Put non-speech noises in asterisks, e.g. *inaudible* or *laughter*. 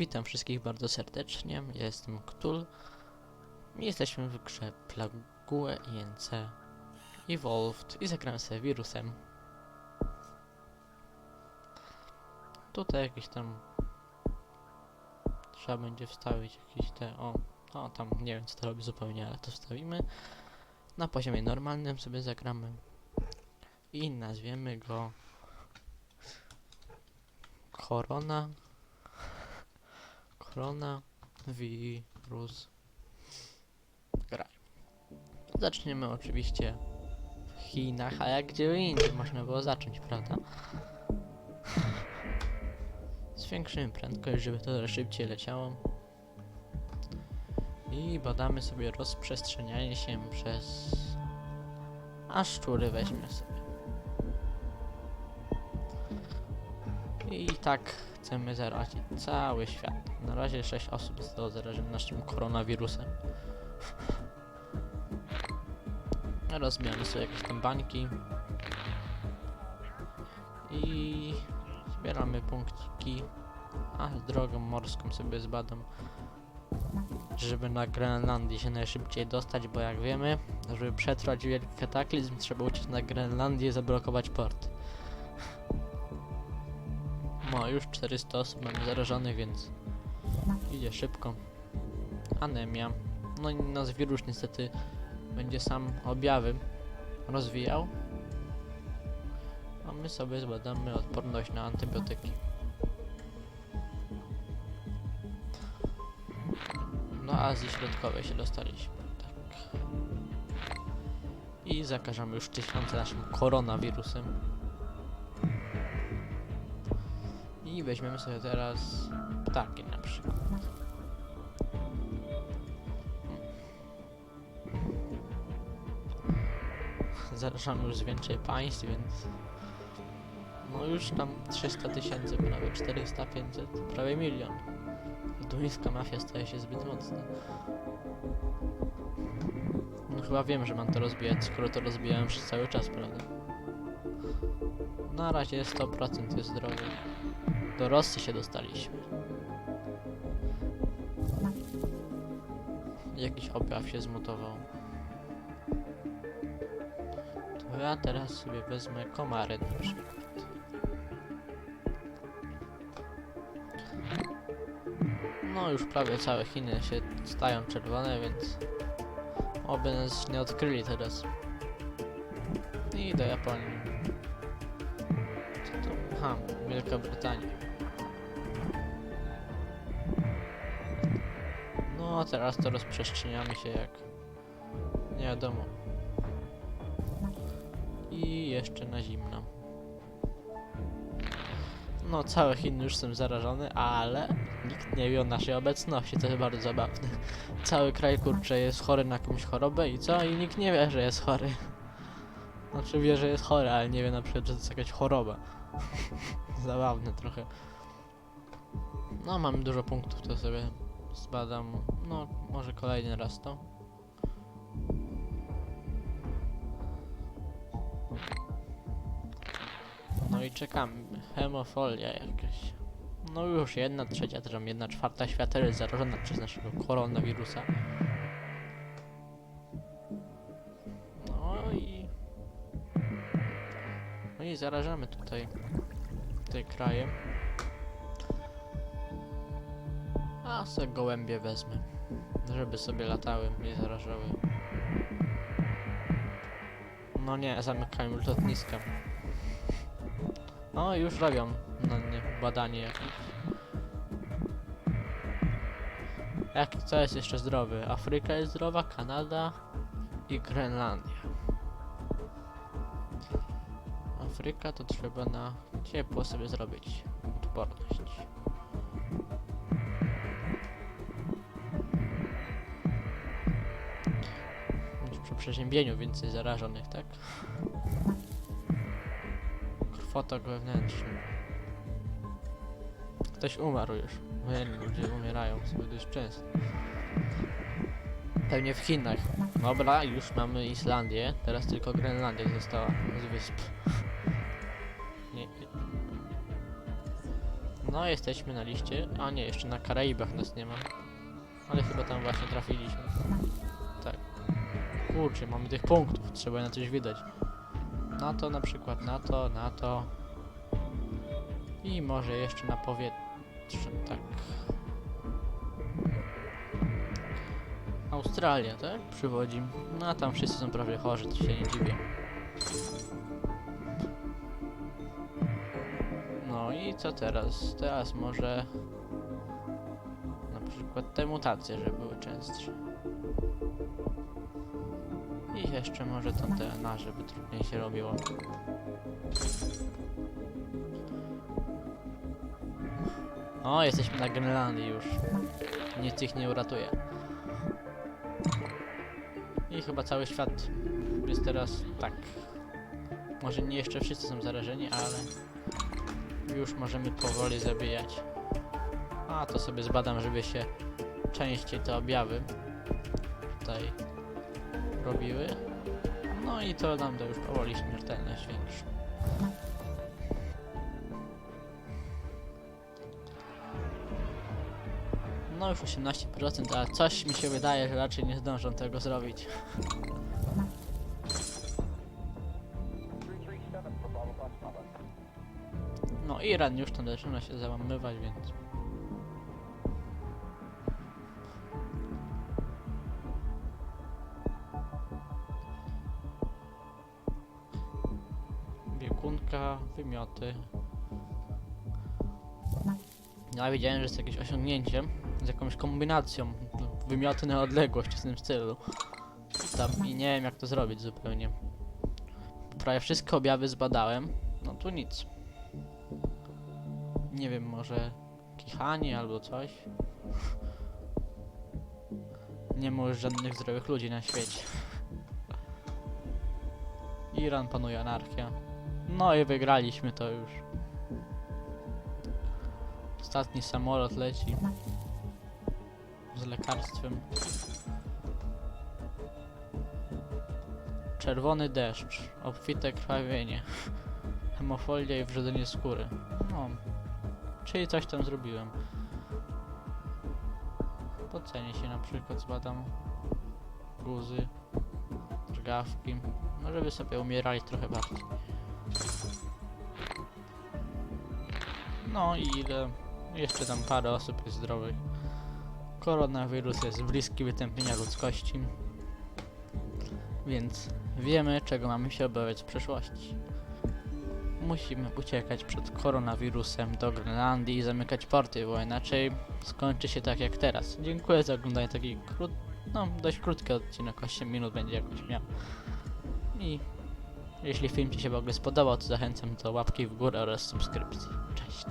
Witam wszystkich bardzo serdecznie. Ja jestem Ktul. Jesteśmy w grze Plague INC Evolved i zagramy sobie wirusem. Tutaj jakieś tam trzeba będzie wstawić jakieś te o, o tam nie wiem co to robi zupełnie, ale to wstawimy. Na poziomie normalnym sobie zagramy i nazwiemy go Korona Koronawirus Graj. Zaczniemy oczywiście w Chinach, a jak gdzie indziej można było zacząć, prawda? Zwiększymy prędkość, żeby to szybciej leciało. I badamy sobie rozprzestrzenianie się przez... A szczury weźmy sobie. I tak chcemy zarazić cały świat. Na razie 6 osób zostało zarażonych naszym koronawirusem. *laughs* Rozbijamy sobie jakieś tam bańki. I zbieramy punkciki. A drogą morską sobie zbadam. Żeby na Grenlandii się najszybciej dostać, bo jak wiemy, żeby przetrwać wielki kataklizm, trzeba uciec na Grenlandię i zablokować port. Już 400 osób mamy zarażonych, więc idzie szybko. Anemia. No i nasz wirus niestety będzie sam objawy rozwijał. A my sobie zbadamy odporność na antybiotyki. Do Azji Środkowej się dostaliśmy. Tak. I zakażamy już tysiące naszym koronawirusem. I weźmiemy sobie teraz ptaki na przykład. Zarażamy już więcej państw, więc no już tam 300 tysięcy, prawie 400, 500, prawie milion. Duńska mafia staje się zbyt mocna. No chyba wiem, że mam to rozbijać, skoro to rozbijałem przez cały czas, prawda? Na razie 100% jest zdrowy. Do Rosji się dostaliśmy. Jakiś objaw się zmutował. To ja teraz sobie wezmę komary na przykład. No już prawie całe Chiny się stają czerwone, więc oby nas nie odkryli teraz. I do Japonii. Co to? Aha, Wielka Brytania. No, teraz to rozprzestrzeniamy się jak nie wiadomo. I jeszcze na zimno. No, całe Chiny już są zarażone, ale nikt nie wie o naszej obecności, to jest bardzo zabawne. Cały kraj, kurczę, jest chory na jakąś chorobę i co? I nikt nie wie, że jest chory. Znaczy wie, że jest chory, ale nie wie na przykład, że to jest jakaś choroba. *laughs* Zabawne trochę. No, mam dużo punktów, to sobie zbadam. No, może kolejny raz to. No i czekam. Hemofolia jakaś. No już jedna trzecia, też jedna czwarta świata jest zarażona przez naszego koronawirusa. No i... No i zarażamy tutaj te kraje. A se gołębie wezmę, żeby sobie latały i zarażały. No nie, zamykają lotniska. No już robią no nie, badanie jakieś. Jak, co jest jeszcze zdrowy? Afryka jest zdrowa, Kanada i Grenlandia. Afryka to trzeba na ciepło sobie zrobić odporność. Przeziębieniu więcej zarażonych, tak? Krwotok wewnętrzny. Ktoś umarł już. Wiem, ludzie umierają sobie dość często. Pewnie w Chinach. Dobra, już mamy Islandię. Teraz tylko Grenlandia została z wysp. Nie. No, jesteśmy na liście. A nie, jeszcze na Karaibach nas nie ma. Ale chyba tam właśnie trafiliśmy. Kurczę, mamy tych punktów, trzeba na coś wydać. Na to na przykład, na to, na to. I może jeszcze na powietrze, tak. Australia, tak? Przywodzi. No a tam wszyscy są prawie chorzy, to się nie dziwię. No i co teraz? Teraz może na przykład te mutacje, żeby były częstsze. Jeszcze może to DNA, żeby trudniej się robiło. O, jesteśmy na Grenlandii już. Nic ich nie uratuje. I chyba cały świat jest teraz tak. Może nie jeszcze wszyscy są zarażeni, ale już możemy powoli zabijać. A to sobie zbadam, żeby się częściej te objawy tutaj robiły. No i to nam da już powoli śmiertelność większą. No już 18%, a coś mi się wydaje, że raczej nie zdążą tego zrobić. No Iran już tam zaczyna się załamywać, więc... Wymioty. Ja wiedziałem, że jest jakieś osiągnięcie z jakąś kombinacją wymioty na odległość w tym stylu. Tam i nie wiem jak to zrobić zupełnie. Prawie wszystkie objawy zbadałem. No tu nic. Nie wiem, może kichanie albo coś. Nie ma już żadnych zdrowych ludzi na świecie. Iran panuje anarchia. No i wygraliśmy to już. Ostatni samolot leci. Z lekarstwem. Czerwony deszcz, obfite krwawienie, *laughs* hemofolia i wrzedzenie skóry. No, czyli coś tam zrobiłem. Pocenię się na przykład, zbadam guzy, drgawki, no żeby sobie umierali trochę bardziej. No i ile? Jeszcze tam parę osób jest zdrowych. Koronawirus jest bliski wytępienia ludzkości. Więc wiemy, czego mamy się obawiać w przyszłości. Musimy uciekać przed koronawirusem do Grenlandii i zamykać porty, bo inaczej skończy się tak jak teraz. Dziękuję za oglądanie taki krót... no dość krótki odcinek, 8 minut będzie jakoś miał. I jeśli film Ci się w ogóle spodobał, to zachęcam do łapki w górę oraz subskrypcji. Cześć!